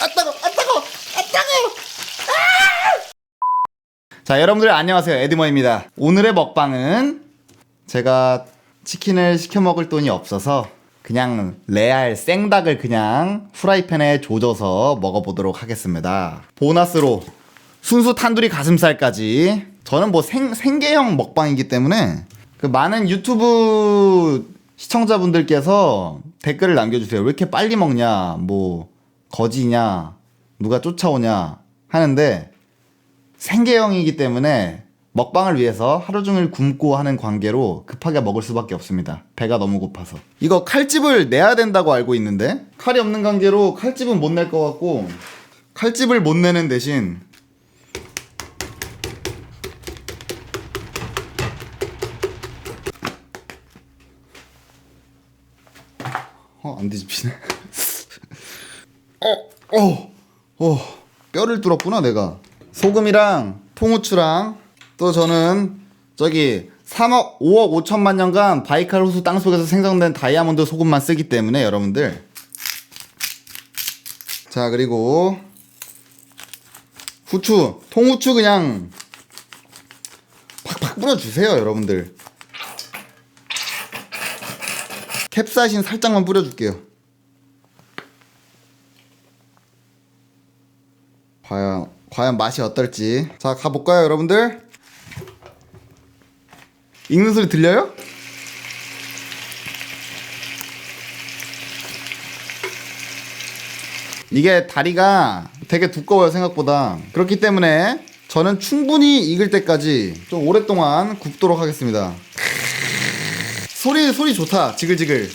아 따가 아 따가 아 따가 자 여러분들 안녕하세요. 에드머입니다. 오늘의 먹방은 제가 치킨을 시켜 먹을 돈이 없어서 그냥 레알 생닭을 그냥 후라이팬에 조져서 먹어보도록 하겠습니다. 보너스로 순수 탄두리 가슴살까지. 저는 뭐 생, 생계형 먹방이기 때문에 그 많은 유튜브 시청자분들께서 댓글을 남겨주세요. 왜 이렇게 빨리 먹냐? 뭐 거지냐 누가 쫓아오냐 하는데 생계형이기 때문에 먹방을 위해서 하루 종일 굶고 하는 관계로 급하게 먹을 수밖에 없습니다. 배가 너무 고파서. 이거 칼집을 내야 된다고 알고 있는데 칼이 없는 관계로 칼집은 못 낼 것 같고 칼집을 못 내는 대신 어, 안 뒤집히네. 어, 어, 어, 뼈를 뚫었구나, 내가. 소금이랑 통후추랑 또 저는 저기 3억, 5억 5천만 년간 바이칼 호수 땅 속에서 생성된 다이아몬드 소금만 쓰기 때문에 여러분들. 자, 그리고 후추, 통후추 그냥 팍팍 뿌려주세요, 여러분들. 캡사이신 살짝만 뿌려줄게요. 과연 과연 맛이 어떨지. 자 가볼까요, 여러분들? 읽는 소리 들려요? 이게 다리가 되게 두꺼워요 생각보다 그렇기 때문에 저는 충분히 익을 때까지 좀 오랫동안 굽도록 하겠습니다 소리 소리 좋다 지글지글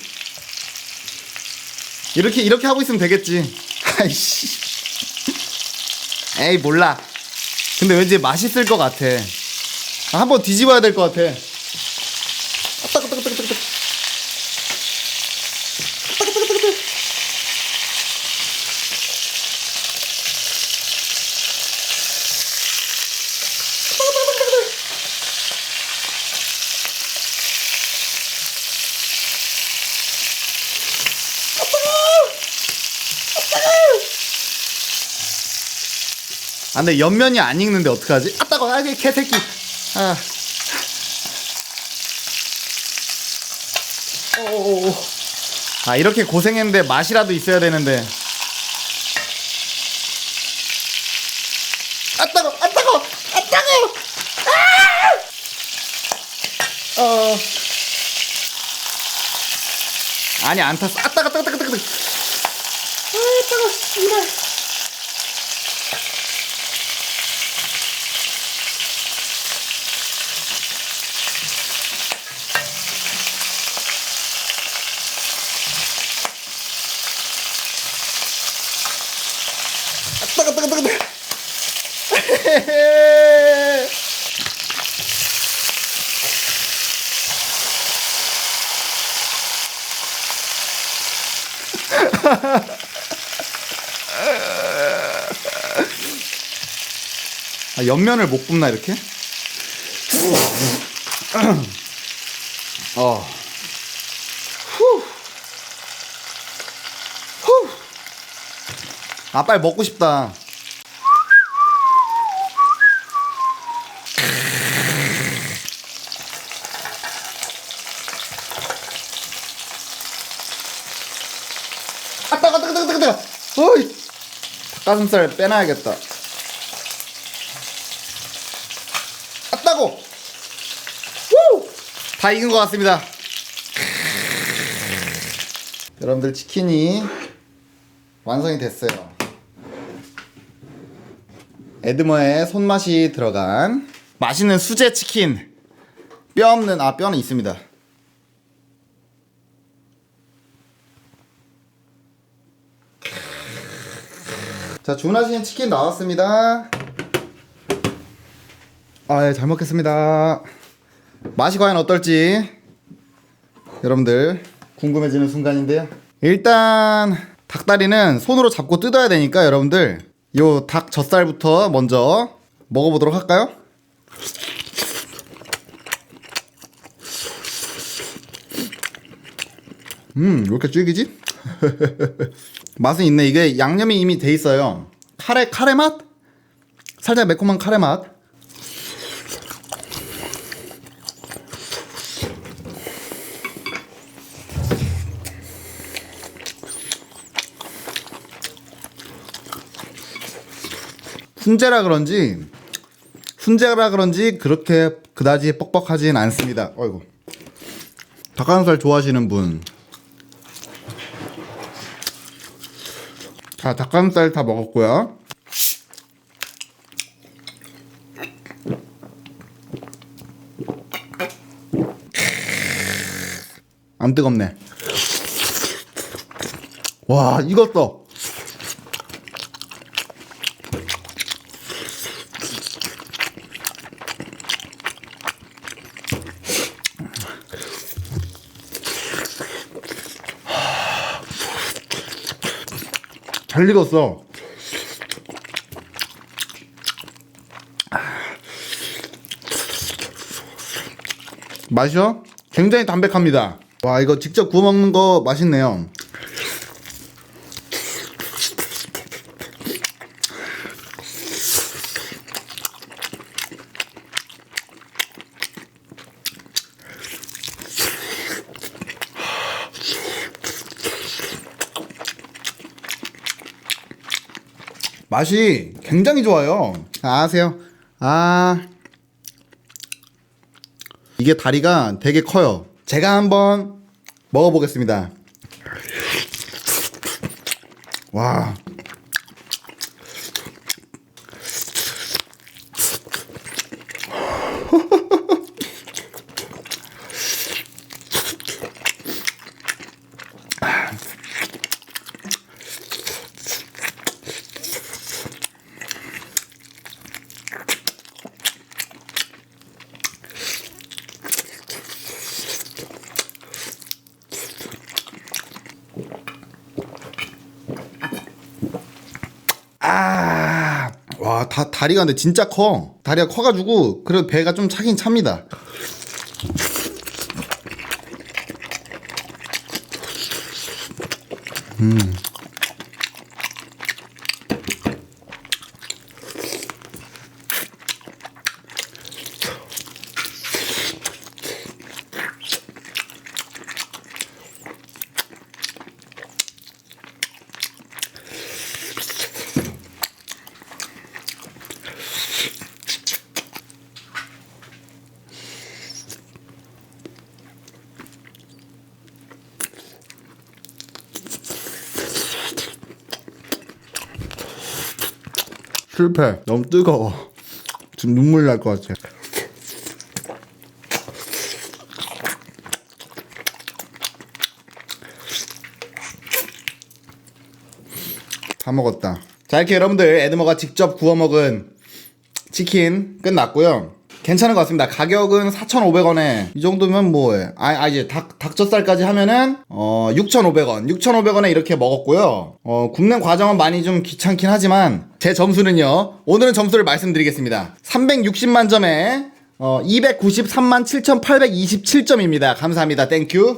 이렇게 이렇게 하고 있으면 되겠지 아이씨 에이 몰라 근데 왠지 맛있을 것 같아 아, 한번 뒤집어야 될 것 같아 아, 따끈, 따끈, 따끈, 따끈. 따끈, 따끈, 따끈, 따끈. 따끈, 따끈, 따끈, 따끈. 아 근데 옆면이 안 익는데 어떡하지? 아 따가워 아 이 개새끼. 아. 아 이렇게 고생했는데 맛이라도 있어야 되는데. 아 따가워 아 따가워 아 아! 어. 아니 안 탔어. 아 따가 따가 따가 따가 따가 아 따가워 이발 따가 따가 따가 따가 아, 옆면을 못 굽나 이렇게? 어. 후. 후. 아 빨리 먹고 싶다. 아 따가 따가 따가 따가. 어이. 닭가슴살 빼놔야겠다. 아 따고. 후. 다 익은 것 같습니다. 여러분들 치킨이 완성이 됐어요. 에드머의 손맛이 들어간 맛있는 수제 치킨. 뼈 없는 아 뼈는 있습니다. 자 주문하신 치킨 나왔습니다. 아, 예, 잘 먹겠습니다. 맛이 과연 어떨지 여러분들 궁금해지는 순간인데요. 일단 닭다리는 손으로 잡고 뜯어야 되니까 여러분들 요 닭 젖살부터 먼저 먹어보도록 할까요? 음, 왜 이렇게 질기지? 맛은 있네. 이게 양념이 이미 돼 있어요. 카레 카레 맛? 살짝 매콤한 카레 맛. 훈제라 그런지 훈제라 그런지 그렇게 그다지 뻑뻑하진 않습니다. 어이구. 닭가슴살 좋아하시는 분. 자, 닭가슴살 다 먹었고요. 안 뜨겁네. 와, 익었어. 잘 익었어. 맛이요? 굉장히 담백합니다. 와 이거 직접 구워 먹는 거 맛있네요. 맛이 굉장히 좋아요. 아, 아세요? 아 이게 다리가 되게 커요. 제가 한번 먹어보겠습니다. 와. 아, 와, 다, 다리가 근데 진짜 커. 다리가 커가지고, 그래도 배가 좀 차긴 찹니다. 실패. 너무 뜨거워. 지금 눈물 날 것 같아. 다 먹었다. 자, 이렇게 여러분들 에드머가 직접 구워 먹은 치킨 끝났고요. 괜찮은 것 같습니다. 가격은 4,500원에 이 정도면 뭐, 아, 아 이제 닭, 닭젓살까지 하면은, 어, 6,500원. 6,500원에 이렇게 먹었고요. 어, 굽는 과정은 많이 좀 귀찮긴 하지만, 제 점수는요, 오늘은 점수를 말씀드리겠습니다. 360만 점에, 어, 293만 7,827점입니다. 감사합니다. 땡큐.